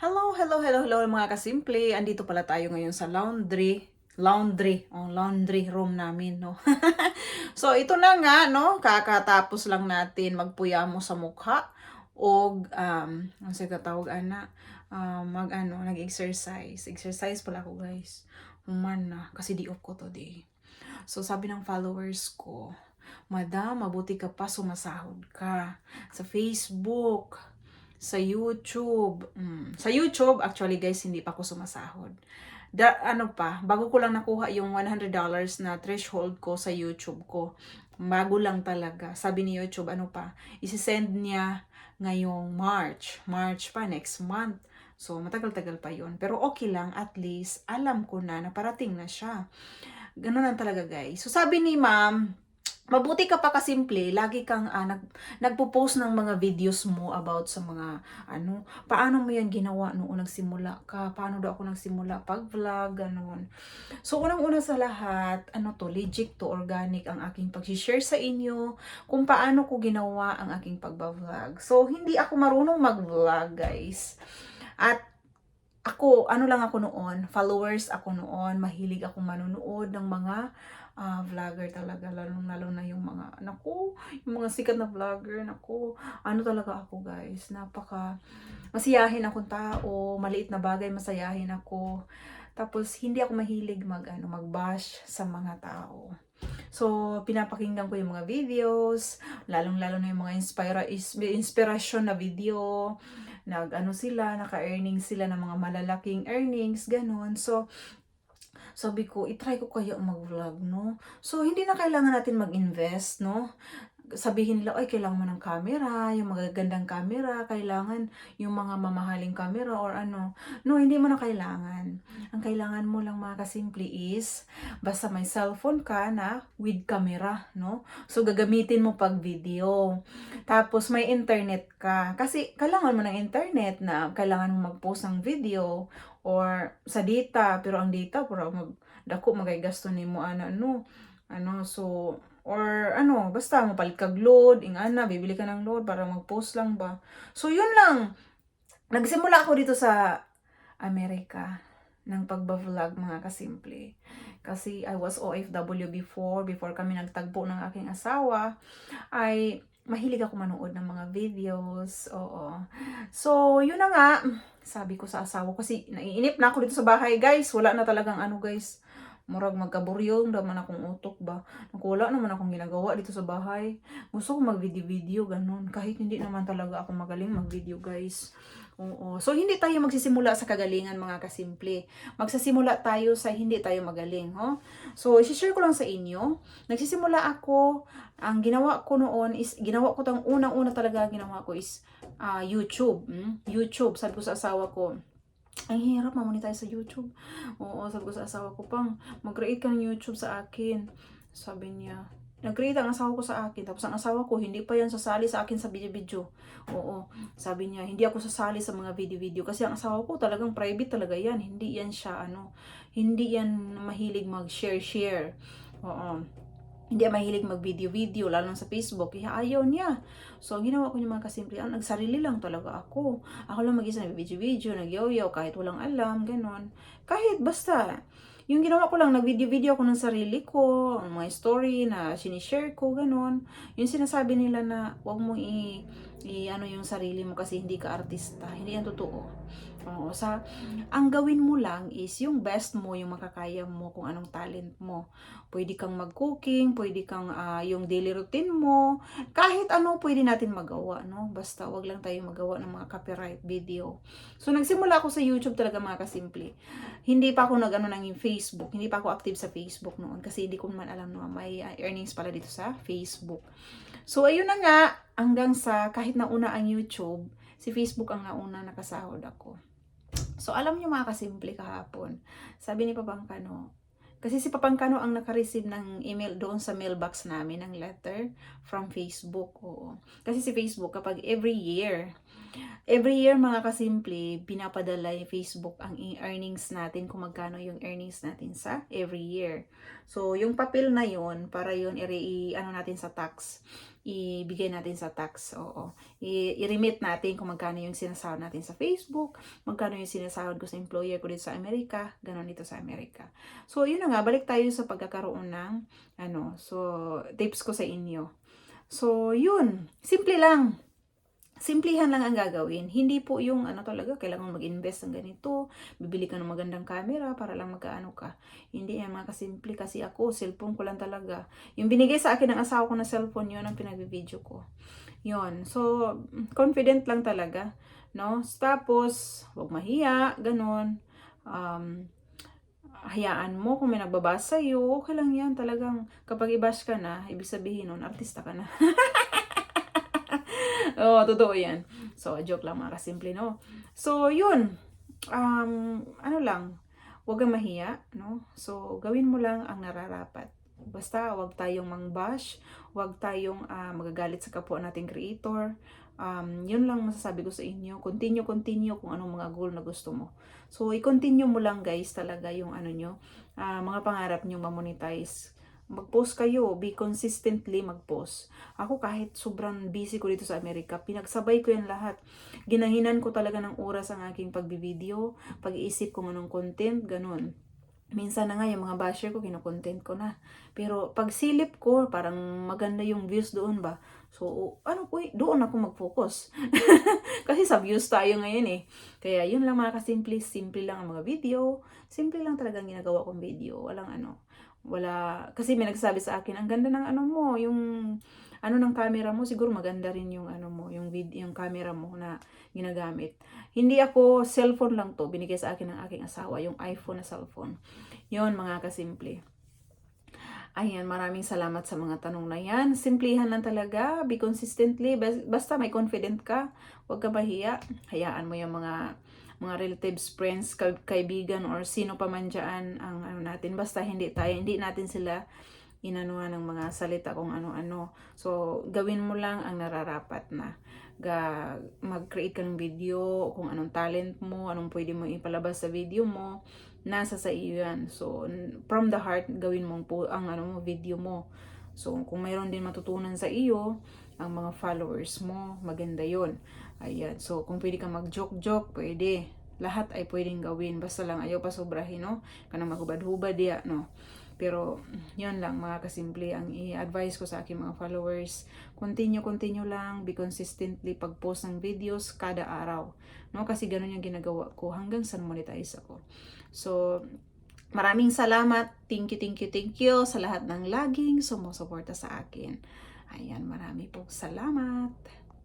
Hello, hello, hello, hello mga kasimple. Andito pala tayo ngayon sa laundry. Laundry, oh, laundry room namin, no? so, ito na nga, no? Kakatapos lang natin magpuyamo sa mukha o um, ang sa katawag ana, um, mag ano, nag-exercise. Exercise pala ako, guys. Human na, kasi di off ko to day. So, sabi ng followers ko, Madam, mabuti ka pa sumasahod ka sa Facebook, sa YouTube. Mm. Sa YouTube, actually guys, hindi pa ako sumasahod. Da, ano pa, bago ko lang nakuha yung $100 na threshold ko sa YouTube ko. Bago lang talaga. Sabi ni YouTube, ano pa, isi-send niya ngayong March. March pa, next month. So, matagal-tagal pa yon Pero okay lang, at least, alam ko na na parating na siya. Ganun lang talaga guys. So, sabi ni ma'am, Mabuti ka pa kasimple, lagi kang ah, nag, nagpo-post ng mga videos mo about sa mga ano, paano mo yan ginawa noong nagsimula ka, paano daw ako nagsimula pag-vlog, ganun. So, unang-una sa lahat, ano to, legit to, organic ang aking pag-share sa inyo kung paano ko ginawa ang aking pag-vlog. So, hindi ako marunong mag-vlog, guys. At ako, ano lang ako noon, followers ako noon, mahilig ako manonood ng mga ah, vlogger talaga, lalong lalo na yung mga, naku, yung mga sikat na vlogger, naku, ano talaga ako guys, napaka, masiyahin akong tao, maliit na bagay, masayahin ako, tapos hindi ako mahilig mag, ano, mag-bash sa mga tao. So, pinapakinggan ko yung mga videos, lalong-lalo na yung mga inspira inspiration na video, nag ano sila, naka-earning sila ng mga malalaking earnings, ganun. So, sabi ko, itry ko kaya mag-vlog, no? So, hindi na kailangan natin mag-invest, no? Sabihin nila, ay, kailangan mo ng camera, yung magagandang camera, kailangan yung mga mamahaling camera or ano. No, hindi mo na kailangan. Ang kailangan mo lang mga kasimple is, basta may cellphone ka na with camera, no? So, gagamitin mo pag video. Tapos, may internet ka. Kasi, kailangan mo ng internet na kailangan mo mag-post ng video or sa data pero ang data pura mag dako magay gasto nimo ana ano ano so or ano basta mapalit kag load ingana bibili ka ng load para mag-post lang ba. So yun lang. Nagsimula ako dito sa Amerika ng pagba-vlog mga kasimple. Kasi I was OFW before before kami nagtagpo ng aking asawa ay mahilig ako manood ng mga videos oo. So yun na nga sabi ko sa asawa kasi naiinip na ako dito sa bahay guys. Wala na talagang ano guys murag magkaburyong naman akong utok ba Naku, wala naman akong ginagawa dito sa bahay gusto ko mag video video ganun kahit hindi naman talaga ako magaling mag video guys Oo. So, hindi tayo magsisimula sa kagalingan, mga kasimple. Magsasimula tayo sa hindi tayo magaling. Ho? So, isi-share ko lang sa inyo. Nagsisimula ako, ang ginawa ko noon is, ginawa ko tang unang-una talaga ginawa ko is uh, YouTube. Hmm? YouTube. Sabi ko sa asawa ko, ang hirap mamonetize sa YouTube. Oo, sabi ko sa asawa ko, pang, mag-create ka ng YouTube sa akin. Sabi niya, Nag-create ang asawa ko sa akin. Tapos ang asawa ko, hindi pa yan sasali sa akin sa video-video. Oo. Sabi niya, hindi ako sasali sa mga video-video. Kasi ang asawa ko talagang private talaga yan. Hindi yan siya, ano, hindi yan mahilig mag-share-share. Oo. Hindi mahilig mag-video-video, lalo sa Facebook. Kaya ayaw niya. So, ang ginawa ko niya mga kasimple, ang nagsarili lang talaga ako. Ako lang mag-isa nag-video-video, nag-yoyo, kahit walang alam, ganon. Kahit basta, yung ginawa ko lang, nag-video-video ako ng sarili ko, ang mga story na sinishare ko, ganun. Yung sinasabi nila na, wag mo i, i ano yung sarili mo kasi hindi ka artista. Hindi yan totoo. Oo, sa ang gawin mo lang is yung best mo, yung makakaya mo kung anong talent mo. Pwede kang mag-cooking, pwede kang uh, yung daily routine mo, kahit ano pwede natin magawa, no? Basta wag lang tayo magawa ng mga copyright video. So nagsimula ako sa YouTube talaga mga kasimple. Hindi pa ako nag-ano nang Facebook, hindi pa ako active sa Facebook noon kasi hindi ko man alam na may uh, earnings pala dito sa Facebook. So ayun na nga, hanggang sa kahit nauna ang YouTube, si Facebook ang nauna nakasahod ako. So, alam niyo mga kasimple kahapon, sabi ni Papangkano, kasi si Papangkano ang naka-receive ng email doon sa mailbox namin ng letter from Facebook. Oo. Kasi si Facebook kapag every year every year mga kasimple, pinapadala yung Facebook ang earnings natin kung magkano yung earnings natin sa every year. So, yung papel na yon para yun i, ano natin sa tax, ibigay natin sa tax. Oo. I-remit natin kung magkano yung sinasahod natin sa Facebook, magkano yung sinasahod ko sa employer ko dito sa Amerika, ganon dito sa Amerika. So, yun na nga, balik tayo sa pagkakaroon ng, ano, so, tips ko sa inyo. So, yun. Simple lang. Simplihan lang ang gagawin. Hindi po yung ano talaga, kailangan mag-invest ng ganito, bibili ka ng magandang camera para lang magkaano ka. Hindi yan mga kasimple kasi ako, cellphone ko lang talaga. Yung binigay sa akin ng asawa ko na cellphone, yun ang pinag-video ko. Yun. So, confident lang talaga. No? Tapos, wag mahiya, ganun. Um, hayaan mo kung may nagbabasa sa'yo, okay lang yan. Talagang kapag i-bash ka na, ibig sabihin nun, artista ka na. Oo, totoo yan. So, joke lang mga kasimple, no? So, yun. Um, ano lang, huwag kang mahiya, no? So, gawin mo lang ang nararapat. Basta, huwag tayong mang-bash, huwag tayong ah, magagalit sa kapwa nating creator. Um, yun lang masasabi ko sa inyo. Continue, continue kung anong mga goal na gusto mo. So, i-continue mo lang guys talaga yung ano nyo, ah, mga pangarap nyo ma-monetize mag-post kayo, be consistently mag-post. Ako kahit sobrang busy ko dito sa Amerika, pinagsabay ko yan lahat. Ginahinan ko talaga ng oras ang aking pagbibideo, pag-iisip kung anong content, ganun. Minsan na nga yung mga basher ko, kinokontent ko na. Pero pag silip ko, parang maganda yung views doon ba? So, ano ko, doon ako mag-focus. Kasi sa views tayo ngayon eh. Kaya yun lang mga kasimple, simple lang ang mga video. Simple lang talagang ginagawa kong video. Walang ano, wala, kasi may nagsabi sa akin, ang ganda ng ano mo, yung ano ng camera mo, siguro maganda rin yung ano mo, yung video, yung camera mo na ginagamit. Hindi ako, cellphone lang to, binigay sa akin ng aking asawa, yung iPhone na cellphone. Yon mga kasimple. Ayan, maraming salamat sa mga tanong na yan. Simplihan lang talaga, be consistently, bas- basta may confident ka, huwag ka mahiya, hayaan mo yung mga mga relatives, friends, ka- kaibigan, or sino pa man dyan ang ano natin. Basta hindi tayo, hindi natin sila inanuhan ng mga salita kung ano-ano. So, gawin mo lang ang nararapat na. Ga, mag-create ka ng video, kung anong talent mo, anong pwede mo ipalabas sa video mo, nasa sa iyo yan. So, from the heart, gawin mo ang ano mo, video mo. So, kung mayroon din matutunan sa iyo, ang mga followers mo, maganda yon Ayan. So, kung pwede ka mag-joke-joke, pwede. Lahat ay pwedeng gawin. Basta lang ayaw pa sobrahin, no? Kanang magubad-hubad diya, no? Pero, yun lang, mga kasimple, ang i-advise ko sa aking mga followers. Continue, continue lang. Be consistently pag-post ng videos kada araw. No? Kasi ganun yung ginagawa ko hanggang sa monetize ako. So, maraming salamat. Thank you, thank you, thank you sa lahat ng laging sumusuporta sa akin. Ayan, marami pong salamat.